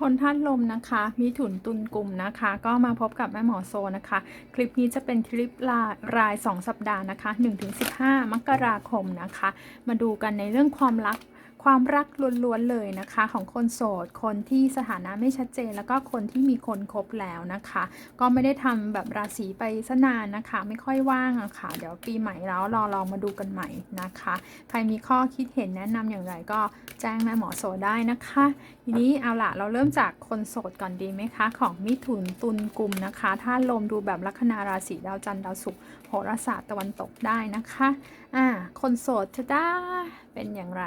คนท่านลมนะคะ มีถุนตุนกลุ่มนะคะ ก็มาพบกับแม่หมอโซนะคะ คลิปนี้จะเป็นคลิปรายราย 2 สัปดาห์นะคะ 1-15 มกราคมนะคะ มาดูกันในเรื่องความรัก ความรักล้วนๆเลยนะคะ ของคนโสด คนที่สถานะไม่ชัดเจน แล้วก็คนที่มีคนคบแล้วนะคะ ก็ไม่ได้ทำแบบราศีไปซะนานนะคะ ไม่ค่อยว่างอะค่ะ เดี๋ยวปีใหม่แล้วรอลองมาดูกันใหม่นะคะ ใครมีข้อคิดเห็นแนะนำอย่างไรก็แจ้งแม่หมอโสได้นะคะ ทีนี้เอาล่ะเราเริ่มจากคนโสดก่อนดีไหมคะ ของมิถุนตุลกุมนะคะถ้าลมดูแบบลัคนาราศีดาวจันทร์ดาวศุกร์โหราศาสตร์ตะวันตกได้นะคะอ่าคนโสดจะได้เป็นอย่างไร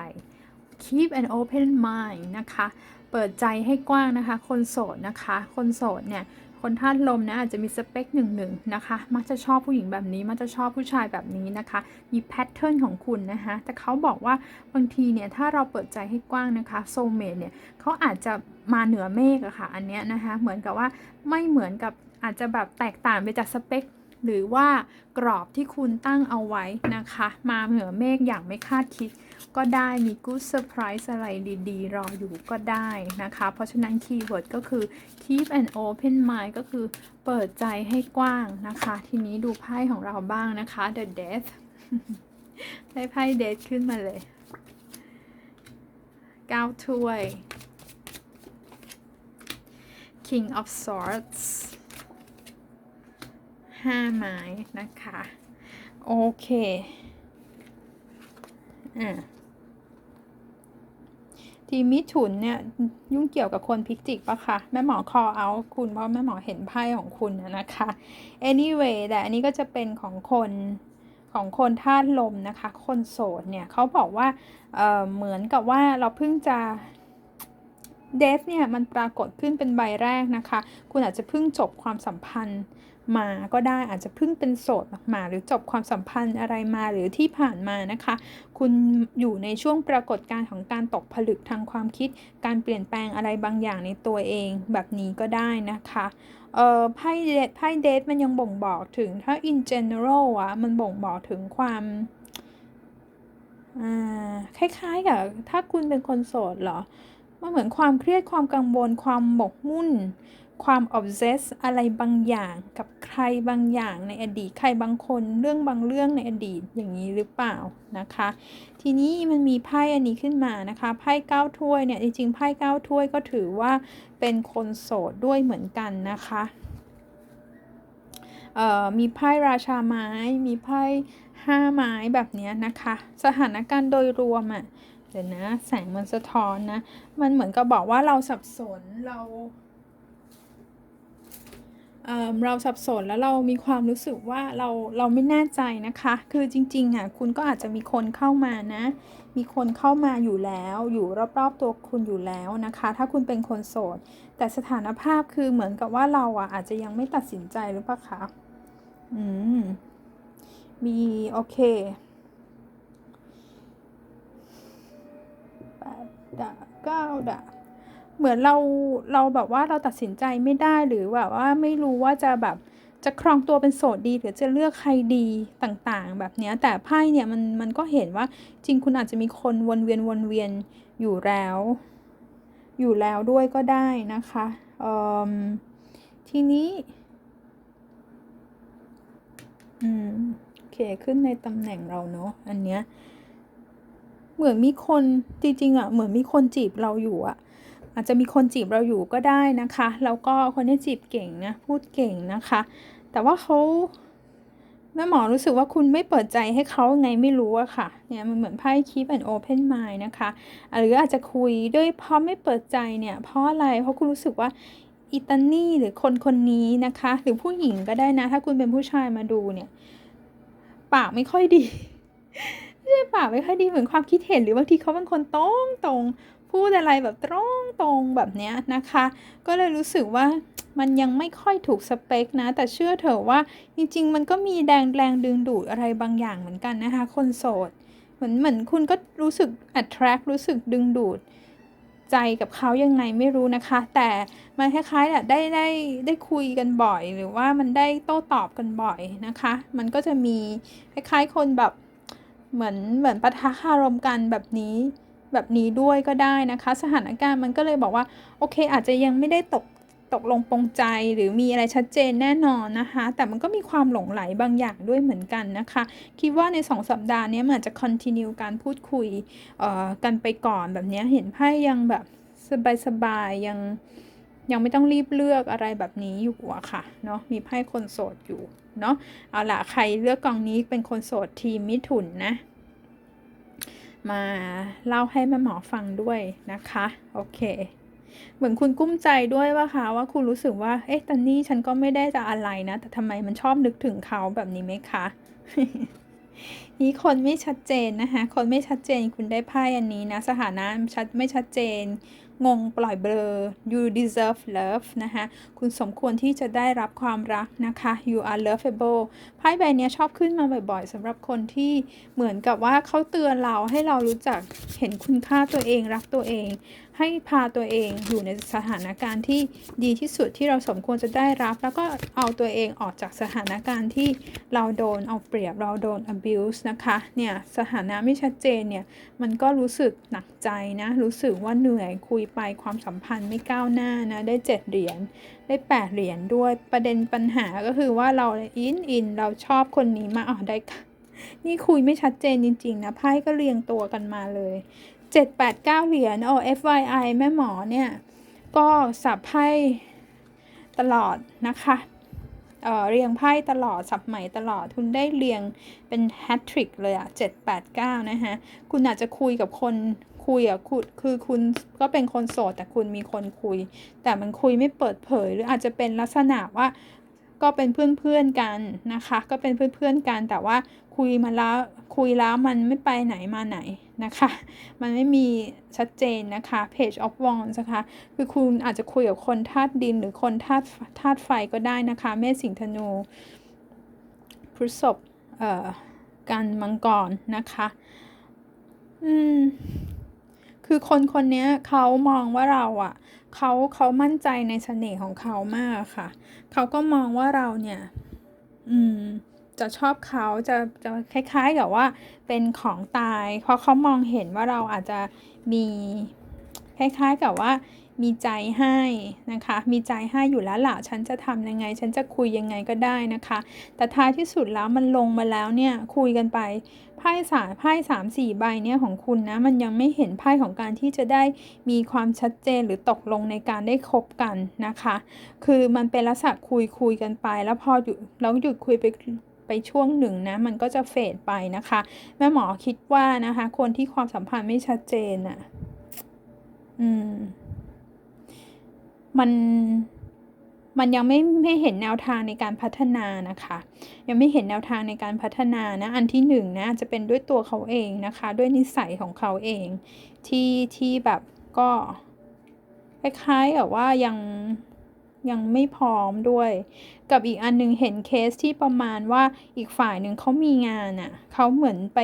keep an open mind นะคะ เปิดใจให้กว้างนะคะ คนโสดนะคะ คนโสดเนี่ย คนธาตุลมนะอาจจะมีสเปคหนึ่งหนึ่งนะคะ มักจะชอบผู้หญิงแบบนี้ มักจะชอบผู้ชายแบบนี้นะคะ มีแพทเทิร์นของคุณนะคะ แต่เขาบอกว่าบางทีเนี่ย ถ้าเราเปิดใจให้กว้างนะคะ โซเมดเนี่ยเขาอาจจะมาเหนือเมฆอะค่ะ อันเนี้ยนะคะ เหมือนกับว่าไม่เหมือนกับอาจจะแบบแตกต่างไปจากสเปคหรือว่ากรอบที่คุณตั้งเอาไว้นะคะ มาเหนือเมฆอย่างไม่คาดคิด ก็ได้มี good surprise อะไรดีๆ รออยู่ก็ได้นะคะ เพราะฉะนั้นคีย์เวิร์ดก็คือ keep an open mind ก็คือเปิดใจให้กว้างนะคะ ทีนี้ดูไพ่ของเราบ้างนะคะ the death ได้ไพ่ death ขึ้นมาเลยเก้าถ้วย king of swords ห้าไม้นะคะ โอเค อะ ทีมิถุนเนี่ยยุ่งเกี่ยวกับคนพิจิกปะคะแม่หมอคอเอาคุณเพราะแม่หมอเห็นไพ่ของคุณนะนะคะ anyway แต่อันนี้ก็จะเป็นของคนของคนธาตุลมนะคะ คนโสดเนี่ยเขาบอกว่าเเหมือนกับว่าเราเพิ่งจะเดฟเนี่ยมันปรากฏขึ้นเป็นใบแรกนะคะ คุณอาจจะเพิ่งจบความสัมพันธ์ มาก็ได้อาจจะเพิ่งเป็นโสดมา หรือจบความสัมพันธ์อะไรมาหรือที่ผ่านมานะคะ คุณอยู่ในช่วงปรากฏการณ์ของการตกผลึกทางความคิด การเปลี่ยนแปลงอะไรบางอย่างในตัวเองแบบนี้ก็ได้นะคะเอ่อไพ่เดทไพ่เดทมันยังบ่งบอกถึงถ้า in general อะมันบ่งบอกถึงความคล้ายๆกับถ้าคุณเป็นคนโสดเหรอ มันเหมือนความเครียดความกังวลความหมกมุ่น ความ obsess อะไรบางอย่างกับใครบางอย่างในอดีต ใครบางคนเรื่องบางเรื่องในอดีตอย่างนี้หรือเปล่านะคะ ทีนี้มันมีไพ่อันนี้ขึ้นมานะคะไพ่เก้าถ้วยเนี่ยจริงๆไพ่เก้าถ้วยก็ถือว่าเป็นคนโสดด้วยเหมือนกันนะคะมีไพ่ราชาไม้ มีไพ่ห้าไม้แบบนี้นะคะ สถานการณ์โดยรวมอะ่ะเดี๋ยวนะแสงมันสะท้อนนะ มันเหมือนกับบอกว่าเราสับสนเรา เราสับสนแล้วเรามีความรู้สึกว่าเราเราไม่แน่ใจนะคะ คือจริงๆอะคุณก็อาจจะมีคนเข้ามานะ มีคนเข้ามาอยู่แล้ว อยู่รอบๆตัวคุณอยู่แล้วนะคะ ถ้าคุณเป็นคนโสด แต่สถานภาพคือเหมือนกับว่าเราอะอาจจะยังไม่ตัดสินใจหรือเปล่าคะอืมมีโอเคแปดดาเก้าดา เหมือนเราเราแบบว่าเราตัดสินใจไม่ได้หรือแบบว่าไม่รู้ว่าจะแบบจะครองตัวเป็นโสดดีหรือจะเลือกใครดีต่างๆ แบบนี้แต่ไพ่เนี่ยมันมันก็เห็นว่าจริงคุณอาจจะมีคนวนเวียนวนเวียนอยู่แล้ว อยู่แล้วด้วยก็ได้นะคะทีนี้อืมโอเคขึ้นในตำแหน่งเราเนาะอันเนี้ยเหมือนมีคนจริงๆอะเหมือนมีคนจีบเราอยู่อะ อาจจะมีคนจีบเราอยู่ก็ได้นะคะ แล้วก็คนที่จีบเก่งนะพูดเก่งนะคะ แต่ว่าเขาแม่หมอรู้สึกว่าคุณไม่เปิดใจให้เขาไงไม่รู้อะค่ะ เนี่ยมันเหมือนไพ่ keep an open mind นะคะ หรืออาจจะคุยด้วยเพราะไม่เปิดใจเนี่ย เพราะอะไร เพราะคุณรู้สึกว่าอิตานี่หรือคนคนนี้นะคะ หรือผู้หญิงก็ได้นะ ถ้าคุณเป็นผู้ชายมาดูเนี่ย ปากไม่ค่อยดีไม่ใช่ปากไม่ค่อยดีเหมือนความคิดเห็นหรือบางทีเขาเป็นคนตรงตรง พูดอะไรแบบตรงตรงแบบเนี้ยนะคะ ก็เลยรู้สึกว่ามันยังไม่ค่อยถูกสเปคนะ แต่เชื่อเถอะว่าจริง ๆ มันก็มีแรงแรงดึงดูดอะไรบางอย่างเหมือนกันนะคะ คนโสด เหมือนเหมือนคุณก็รู้สึก attract รู้สึกดึงดูดใจกับเขายังไงไม่รู้นะคะ แต่มันคล้ายๆแหละได้ได้ได้คุยกันบ่อย หรือว่ามันได้โต้ตอบกันบ่อยนะคะ มันก็จะมีคล้ายๆคนแบบเหมือนเหมือนปะทะคารมกันแบบนี้ แบบนี้ด้วยก็ได้นะคะ สถานการณ์มันก็เลยบอกว่าโอเค อาจจะยังไม่ได้ตกตกลงปรงใจหรือมีอะไรชัดเจนแน่นอนนะคะ แต่มันก็มีความหลงไหลบางอย่างด้วยเหมือนกันนะคะ คิดว่าใน 2 สัปดาห์นี้มันอาจจะ continue การพูดคุยเอ่อกันไปก่อนแบบนี้เห็นไพ่ยังแบบสบายๆยังยังไม่ต้องรีบเลือกอะไรแบบนี้อยู่อะค่ะเนาะมีไพ่คนโสดอยู่เนาะเอาล่ะใครเลือกกองนี้เป็นคนโสดทีมมิถุนนะ มาเล่าให้แม่หมอฟังด้วยนะคะโอเค เหมือนคุณกุ้มใจด้วยว่าคะว่าคุณรู้สึกว่าเอ๊ะตอนนี้ฉันก็ไม่ได้จะอะไรนะ แต่ทำไมมันชอบนึกถึงเขาแบบนี้ไหมคะนี่คนไม่ชัดเจนนะคะ คนไม่ชัดเจนคุณได้ไพ่อันนี้นะ สถานะชัดไม่ชัดเจนงงปล่อยเบลอ you deserve love นะคะ คุณสมควรที่จะได้รับความรักนะคะ you are lovable ไพ่ใบนี้ชอบขึ้นมาบ่อยๆสำหรับคนที่เหมือนกับว่าเขาเตือนเราให้เรารู้จักเห็นคุณค่าตัวเองรักตัวเอง ให้พาตัวเองอยู่ในสถานการณ์ที่ดีที่สุดที่เราสมควรจะได้รับ แล้วก็เอาตัวเองออกจากสถานการณ์ที่เราโดนเอาเปรียบเราโดน abuse นะคะเนี่ยสถานะไม่ชัดเจนเนี่ยมันก็รู้สึกหนักใจนะรู้สึกว่าเหนื่อยคุยไปความสัมพันธ์ไม่ก้าวหน้านะได้ 7 เหรียญได้ 8 เหรียญด้วยประเด็นปัญหาก็คือว่าเราอินอินเราชอบคนนี้มากอ๋อได้นี่คุยไม่ชัดเจนจริง ๆ นะไพ่ก็เรียงตัวกันมาเลย เจ็ดแปดเก้าเหรียญโอ้ FYI แม่หมอเนี่ย ก็สับไพ่ตลอดนะคะเเรียงไพ่ตลอด สับใหม่ตลอด คุณได้เรียงเป็นแฮตทริกเลยอะเจ็ดแปดเก้านะคะ คุณอาจจะคุยกับคนคุยอะคุณคือคุณก็เป็นคนโสดแต่คุณมีคนคุย แต่มันคุยไม่เปิดเผย หรืออาจจะเป็นลักษณะว่า ก็เป็นเพื่อนๆกันนะคะ ก็เป็นเพื่อนๆกัน แต่ว่าคุยมาแล้วคุยแล้วมันไม่ไปไหนมาไหนนะคะ มันไม่มีชัดเจนนะคะ page of wands นะคะ คือคุณอาจจะคุยกับคนธาตุดินหรือคนธาตุธาตุไฟก็ได้นะคะ เมษสิงห์ธนูพฤษภเอ่อกันมังกรนะคะ อืม คือคนคนนี้เขามองว่าเราอะ เขาเขามั่นใจในเสน่ห์ของเขามากค่ะ เขาก็มองว่าเราเนี่ย อืม จะชอบเขาจะจะคล้าย ๆ กับว่า เป็นของตาย เพราะเขามองเห็นว่าเราอาจจะมีคล้าย ๆ กับว่า มีใจให้นะคะ มีใจให้อยู่แล้วล่ะฉันจะทำยังไง ฉันจะคุยยังไงก็ได้นะคะ แต่ท้ายที่สุดแล้วมันลงมาแล้วเนี่ยคุยกันไปไพ่สามไพ่สามสี่ใบเนี่ยของคุณนะมันยังไม่เห็นไพ่ของการที่จะได้มีความชัดเจนหรือตกลงในการได้คบกันนะคะ คือมันเป็นลักษณะคุยคุยกันไป แล้วพอหยุดแล้วหยุดคุยไปไปช่วงหนึ่งนะมันก็จะเฟดไปนะคะแม่หมอคิดว่านะคะ คนที่ความสัมพันธ์ไม่ชัดเจนอะ อืม มันมันยังไม่ไม่เห็นแนวทางในการพัฒนานะคะ ยังไม่เห็นแนวทางในการพัฒนานะ อันที่หนึ่งนะจะเป็นด้วยตัวเขาเองนะคะ ด้วยนิสัยของเขาเอง ที่ที่แบบก็คล้ายๆกับว่ายัง ยังไม่พร้อมด้วย กับอีกอันหนึงเห็นเคสที่ประมาณว่าอีกฝ่ายหนึ่งเขามีงานอะ่ะเขาเหมือนไป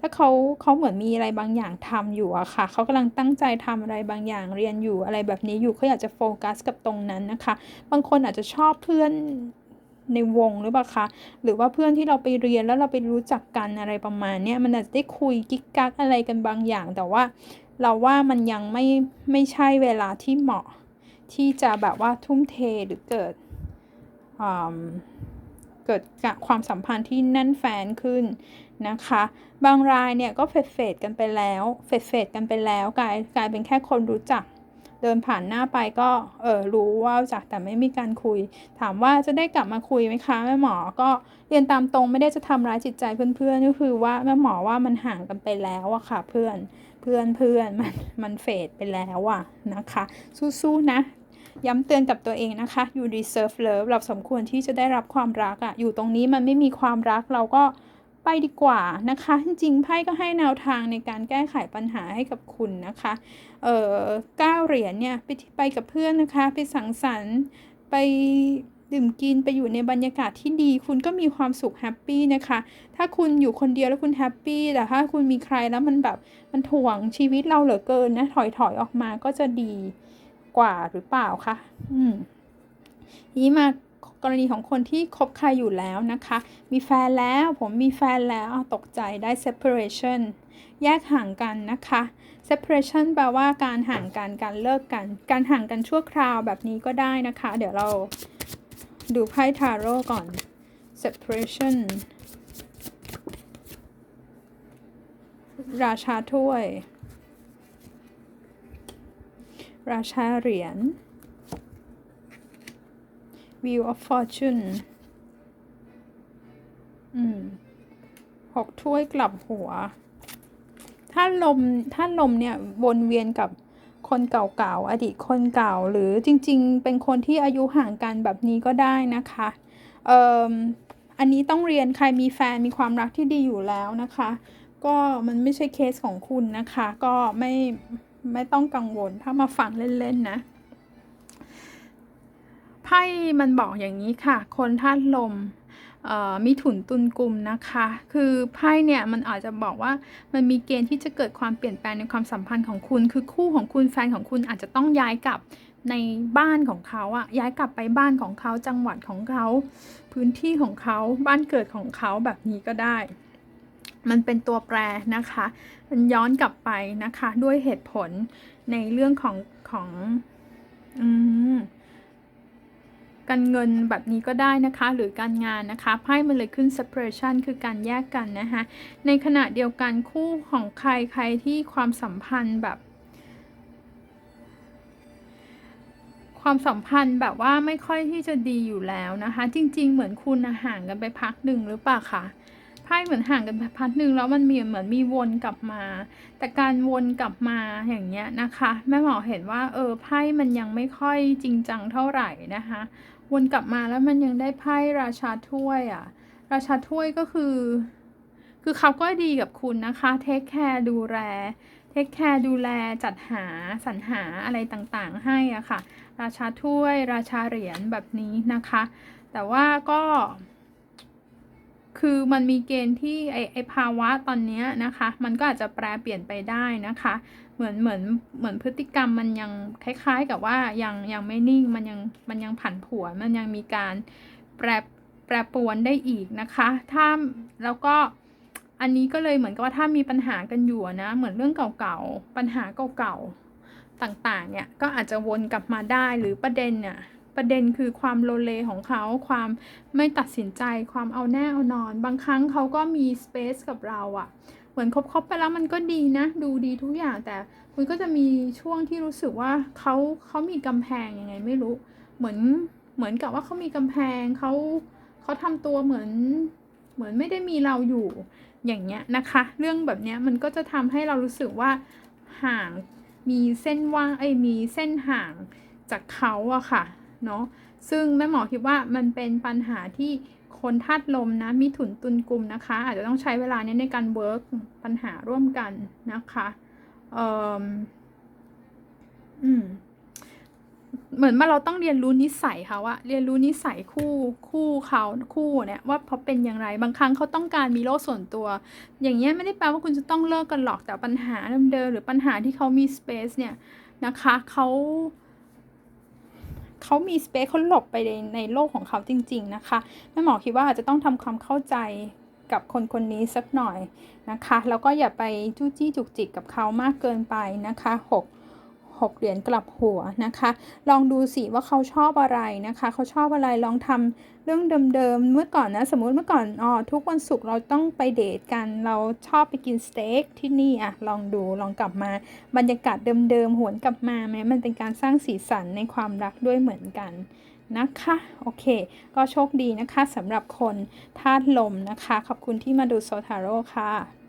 ถ้าเขาเขาเหมือนมีอะไรบางอย่างทำอยู่อะค่ะเขากำลังตั้งใจทำอะไรบางอย่างเรียนอยู่อะไรแบบนี้อยู่เขาอยากจะโฟกัสกับตรงนั้นนะคะ บางคนอาจจะชอบเพื่อนในวงหรือเปล่าคะหรือว่าเพื่อนที่เราไปเรียนแล้วเราไปรู้จักกันอะไรประมาณนี้มันอาจจะได้คุยกิ๊กกักอะไรกันบางอย่าง แต่ว่าเราว่ามันยังไม่ไม่ใช่เวลาที่เหมาะ ที่จะแบบว่าทุ่มเทหรือเกิดเกิดความสัมพันธ์ที่แน่นแฟนขึ้นนะคะ บางรายเนี่ยก็เฟดเฟดกันไปแล้ว เฟดเฟดกันไปแล้วกลายกลายเป็นแค่คนรู้จัก เดินผ่านหน้าไปก็เออรู้ว่าจักแต่ไม่มีการคุย ถามว่าจะได้กลับมาคุยไหมคะแม่หมอก็เรียนตามตรงไม่ได้จะทำร้ายจิตใจเพื่อนๆก็คือว่าแม่หมอว่ามันห่างกันไปแล้วอะค่ะเพื่อนเพื่อนเพื่อนมันมันเฟดไปแล้วอะนะคะ สู้ๆนะ ย้ำเตือนกับตัวเองนะคะ you deserve love เราสมควรที่จะได้รับความรักอะอยู่ตรงนี้มันไม่มีความรักเราก็ไปดีกว่านะคะ จริงๆไพ่ก็ให้แนวทางในการแก้ไขปัญหาให้กับคุณนะคะเอ่อเก้าเหรียญเนี่ยไปไปกับเพื่อนนะคะ ไปสังสรรค์ไปดื่มกินไปอยู่ในบรรยากาศที่ดี คุณก็มีความสุขแฮปปี้นะคะ ถ้าคุณอยู่คนเดียวแล้วคุณแฮปปี้แต่ถ้าคุณมีใครแล้วมันแบบมันถ่วงชีวิตเราเหลือเกินนะถอยถอยออกมาก็จะดี กว่าหรือเปล่าคะอืมนี้มากรณีของคนที่คบใครอยู่แล้วนะคะ มีแฟนแล้วผมมีแฟนแล้วตกใจได้ separation แยกห่างกันนะคะ separation แปลว่าการห่างกันการเลิกกัน การห่างกันชั่วคราวแบบนี้ก็ได้นะคะ เดี๋ยวเราดูไพ่ทาโร่ก่อน separation ราชาถ้วย ราชาเหรียญ Wheel of Fortune อืมหกถ้วยกลับหัว ถ้าลม ถ้าลมเนี่ยวนเวียนกับคนเก่าๆ อดีตคนเก่า หรือจริงๆ เป็นคนที่อายุห่างกันแบบนี้ก็ได้นะคะ เอ่อ อันนี้ต้องเรียนใครมีแฟนมีความรักที่ดีอยู่แล้วนะคะ ก็มันไม่ใช่เคสของคุณนะคะ ก็ไม่ ไม่ต้องกังวลถ้ามาฟังเล่นๆนะไพ่มันบอกอย่างนี้ค่ะ คนธาตุลมมีถุนตุนกลุ่มนะคะ คือไพ่เนี่ยมันอาจจะบอกว่ามันมีเกณฑ์ที่จะเกิดความเปลี่ยนแปลงในความสัมพันธ์ของคุณ คือคู่ของคุณแฟนของคุณอาจจะต้องย้ายกลับในบ้านของเขาอะย้ายกลับไปบ้านของเขาจังหวัดของเขา พื้นที่ของเขาบ้านเกิดของเขาแบบนี้ก็ได้ มันเป็นตัวแปรนะคะ มันย้อนกลับไปนะคะ ด้วยเหตุผลในเรื่องของของอืมการเงินแบบนี้ก็ได้นะคะ หรือการงานนะคะไพ่มันเลยขึ้น separation คือการแยกกันนะคะ ในขณะเดียวกันคู่ของใครใครที่ความสัมพันธ์แบบ ความสัมพันธ์แบบว่าไม่ค่อยที่จะดีอยู่แล้วนะคะ จริง ๆ เหมือนคุณห่างกันไปพักหนึ่งหรือเปล่าคะ พ่เหมือนห่างกันพักหนึ่งแล้วมันมีเหมือนมีวนกลับมา แต่การวนกลับมาอย่างเงี้ยนะคะ แม่หมอเห็นว่าเออไพ่มันยังไม่ค่อยจริงจังเท่าไหร่นะคะ วนกลับมาแล้วมันยังได้ไพ่ราชาถ้วยอะ่ะ ราชาถ้วยก็คือ คือเขาก็ดีกับคุณนะคะเทคแคร์ดูแลเทคแคร์ดูแลจัดหาสรรหาอะไรต่างๆให้อะค่ะ ราชาถ้วย ราชาเหรียญแบบนี้นะคะ แต่ว่าก็ คือมันมีเกณฑ์ที่ไอไอภาวะตอนนี้นะคะ มันก็อาจจะแปลเปลี่ยนไปได้นะคะ เหมือนเหมือนเหมือนพฤติกรรมมันยังคล้าย ๆ กับว่ายังยังไม่นิ่งมันยังมันยังผันผวนมันยังมีการแปรแปรปรวนได้อีกนะคะ ถ้าแล้วก็อันนี้ก็เลยเหมือนกับว่าถ้ามีปัญหากันอยู่นะ เหมือนเรื่องเก่าๆปัญหาเก่าๆต่างๆเนี่ยก็อาจจะวนกลับมาได้หรือประเด็นเนี่ย ประเด็นคือความโลเลของเขา ความไม่ตัดสินใจ ความเอาแน่เอานอน บางครั้งเขาก็มีสเปซกับเราอะเหมือนคบๆไปแล้วมันก็ดีนะ ดูดีทุกอย่างแต่มันก็จะมีช่วงที่รู้สึกว่าเขาเขามีกำแพงยังไงไม่รู้ เหมือนเหมือนกับว่าเขามีกำแพงเขาเขาทำตัวเหมือนเหมือนไม่ได้มีเราอยู่อย่างเงี้ยนะคะ เรื่องแบบเนี้ยมันก็จะทำให้เรารู้สึกว่าห่างมีเส้นว่างไอ้มีเส้นห่างจากเขาอะค่ะ เนาะซึ่งแม่หมอคิดว่ามันเป็นปัญหาที่คนธาตุลมนะมีถุนตุนกลุ่มนะคะ อาจจะต้องใช้เวลานี้ในการเวิร์กปัญหาร่วมกันนะคะเอ่ออืมเหมือนว่าเราต้องเรียนรู้นิสัยเขาอะเรียนรู้นิสัยคู่คู่เขาคู่เนี่ยว่าเขาเป็นอย่างไรบางครั้งเขาต้องการมีโลกส่วนตัว อย่างเงี้ยไม่ได้แปลว่าคุณจะต้องเลิกกันหรอกแต่ปัญหาเดิมๆหรือปัญหาที่เขามีสเปซเนี่ยนะคะเขา เขามีสเปซเขาหลบไปในในโลกของเขาจริง ๆ นะคะแม่หมอคิดว่าอาจจะต้องทำความเข้าใจกับคนคนนี้สักหน่อยนะคะ แล้วก็อย่าไปจู้จี้จุกจิกกับเขามากเกินไปนะคะ 6 6 เหรียญกลับหัวนะคะ ลองดูสิว่าเขาชอบอะไรนะคะ เขาชอบอะไรลองทำเรื่องเดิมๆ เมื่อก่อนนะสมมุติเมื่อก่อนอ๋อทุกวันศุกร์เราต้องไปเดทกัน เราชอบไปกินสเต็กที่นี่อะลองดูลองกลับมา บรรยากาศเดิมๆ หวนกลับมาแม้มันเป็นการสร้างสีสันในความรักด้วยเหมือนกันนะคะ โอเค ก็โชคดีนะคะสำหรับคนธาตุลมนะคะ ขอบคุณที่มาดูโซทาโร่ค่ะ